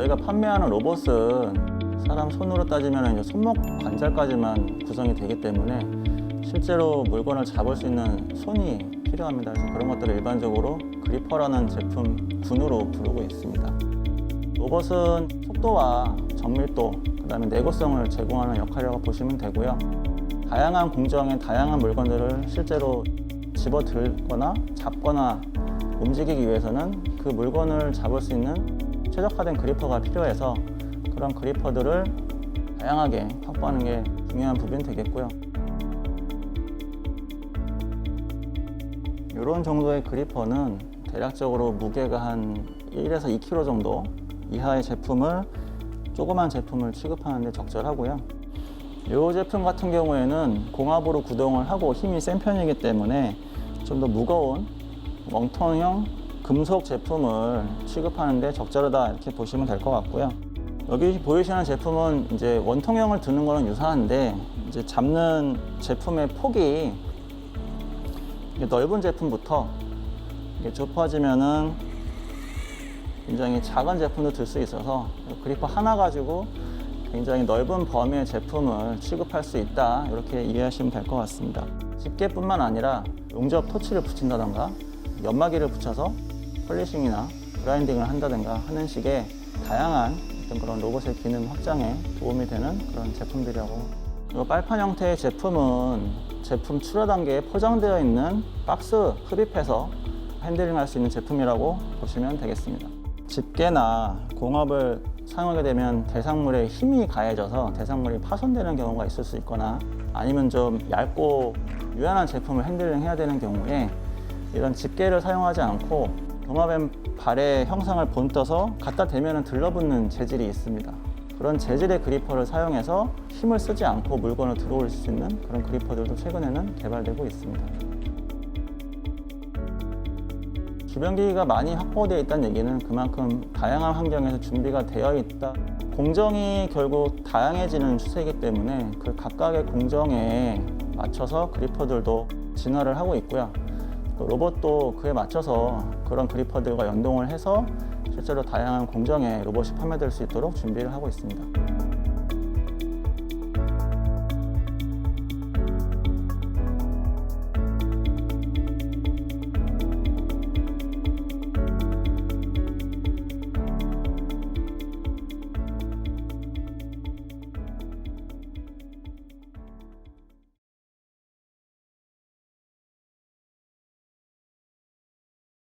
저희가 판매하는 로봇은 사람 손으로 따지면 손목 관절까지만 구성이 되기 때문에 실제로 물건을 잡을 수 있는 손이 필요합니다. 그래서 그런 것들을 일반적으로 그리퍼라는 제품 군으로 부르고 있습니다. 로봇은 속도와 정밀도, 그 다음에 내구성을 제공하는 역할이라고 보시면 되고요. 다양한 공정의 다양한 물건들을 실제로 집어들거나 잡거나 움직이기 위해서는 그 물건을 잡을 수 있는 최적화된 그리퍼가 필요해서 그런 그리퍼들을 다양하게 확보하는 게 중요한 부분이 되겠고요. 이런 정도의 그리퍼는 대략적으로 무게가 한 1에서 2kg 정도 이하의 제품을 조그만 제품을 취급하는데 적절하고요. 이 제품 같은 경우에는 공압으로 구동을 하고 힘이 센 편이기 때문에 좀 더 무거운 멍텅형 금속 제품을 취급하는데 적절하다 이렇게 보시면 될 것 같고요. 여기 보이시는 제품은 이제 원통형을 드는 거는 유사한데 이제 잡는 제품의 폭이 넓은 제품부터 좁아지면은 굉장히 작은 제품도 들 수 있어서 그리퍼 하나 가지고 굉장히 넓은 범위의 제품을 취급할 수 있다 이렇게 이해하시면 될 것 같습니다. 집게뿐만 아니라 용접 토치를 붙인다던가 연마기를 붙여서 폴리싱이나 그라인딩을 한다든가 하는 식의 다양한 어떤 그런 로봇의 기능 확장에 도움이 되는 그런 제품들이라고 이 빨판 형태의 제품은 제품 출하 단계에 포장되어 있는 박스 흡입해서 핸들링 할 수 있는 제품이라고 보시면 되겠습니다. 집게나 공업을 사용하게 되면 대상물에 힘이 가해져서 대상물이 파손되는 경우가 있을 수 있거나 아니면 좀 얇고 유연한 제품을 핸들링 해야 되는 경우에 이런 집게를 사용하지 않고 도마뱀 발의 형상을 본떠서 갖다 대면 들러붙는 재질이 있습니다. 그런 재질의 그리퍼를 사용해서 힘을 쓰지 않고 물건을 들어올 수 있는 그런 그리퍼들도 최근에는 개발되고 있습니다. 주변 기기가 많이 확보되어 있다는 얘기는 그만큼 다양한 환경에서 준비가 되어 있다. 공정이 결국 다양해지는 추세이기 때문에 그 각각의 공정에 맞춰서 그리퍼들도 진화를 하고 있고요. 또 로봇도 그에 맞춰서 그런 그리퍼들과 연동을 해서 실제로 다양한 공정에 로봇이 판매될 수 있도록 준비를 하고 있습니다.